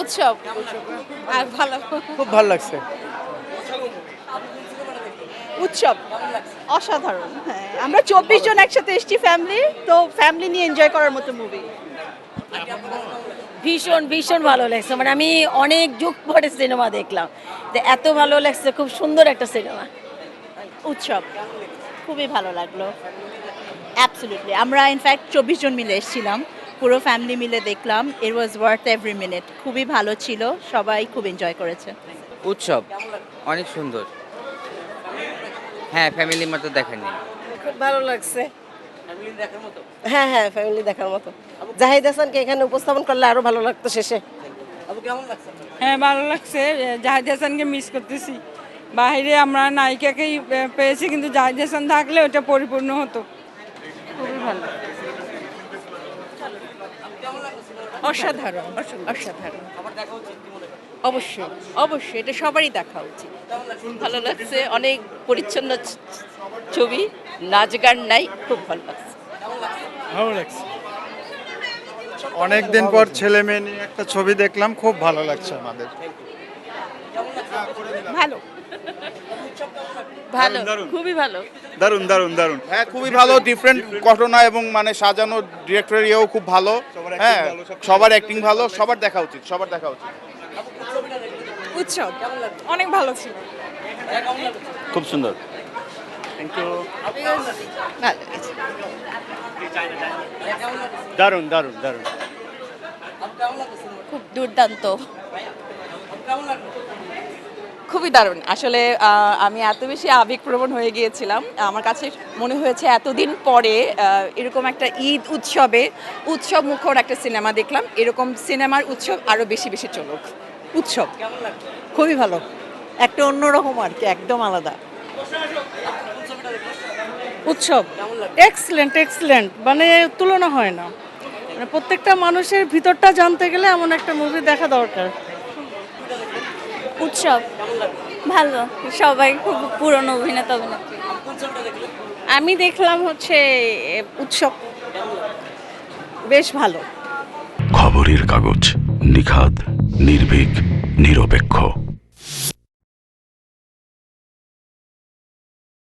উৎসব। আর ভালো। খুব ভালো লাগছে। উৎসব। অসাধারণ। হ্যাঁ আমরা চব্বিশ জন একসাথে এসেছি ফ্যামিলি তো ফ্যামিলি নিয়ে এনজয় করার মতো মুভি ভীষণ ভীষণ ভালো লাগছে। মানে আমি অনেক যুগ পরে সিনেমা দেখলাম। তো এত ভালো লাগছে খুব সুন্দর একটা সিনেমা উৎসব। খুবই ভালো লাগল। অ্যাবসলিউটলি আমরা ইনফ্যাক্ট চব্বিশ জন মিলে এসেছিলাম। পুরো ফ্যামিলি মিলে দেখলাম। It was worth every minute খুবই ভালো ছিল। সবাই খুব এনজয় করেছে। উৎসব। অনেক সুন্দর। হ্যাঁ ফ্যামিলির মতো দেখেনি খুব ভালো লাগছে। হ্যাঁ হ্যাঁ ফ্যামিলি দেখার মতো। জাহিদ হাসানকে এখানে উপস্থাপন করলে আরও ভালো লাগতো শেষে। হ্যাঁ ভালো লাগছে। জাহিদ হাসানকে মিস করতেছি। বাইরে আমরা নায়িকাকেই পেয়েছি কিন্তু জাহিদ হাসান থাকলে ওটা পরিপূর্ণ হতো। অসাধারণ অসাধারণ। অবশ্যই অবশ্যই এটা সবারই দেখা উচিত। ভালো লাগছে অনেক পরিচ্ছন্ন ছবি নাচ গান নাই খুব ভালো লাগছে। ভালো লাগছে। অনেকদিন পর ছেলে মেয়ে নিয়ে একটা ছবি দেখলাম খুব ভালো লাগছে আমাদের। ভালো। ভালো খুবই ভালো। দারুণ দারুণ দারুণ হ্যাঁ খুবই ভালো ডিফারেন্ট ঘটনা এবং মানে সাজানো ডিরেক্টর ইয়েও খুব ভালো। হ্যাঁ সবার অ্যাক্টিং ভালো সবার দেখা উচিত সবার দেখা উচিত। উৎসব অনেক ভালো ছিল। খুব সুন্দর। ভালো লেগেছে। দারুণ দারুণ দারুণ। খুব দুর্দান্ত। খুবই দারুণ। আসলে আমি এত বেশি আবেগপ্রবণ হয়ে গিয়েছিলাম। আমার কাছে মনে হয়েছে এতদিন পরে এরকম একটা ঈদ উৎসবে উৎসব মুখর একটা সিনেমা দেখলাম। এরকম সিনেমার উৎসব আরও বেশি বেশি চলুক। উৎসব। খুবই ভালো। একটা অন্যরকম আর কি একদম আলাদা। উৎসব। এক্সিলেন্ট এক্সিলেন্ট মানে তুলনা হয় না। মানে প্রত্যেকটা মানুষের ভিতরটা জানতে গেলে এমন একটা মুভি দেখা দরকার। উৎসব। ভালো, সবাই খুব পুরনো অভিনেতা অভিনেত্রী। আমি দেখলাম হচ্ছে উৎসব। বেশ ভালো। খবরের কাগজ, নিখাদ, নির্ভীক, নিরপেক্ষ।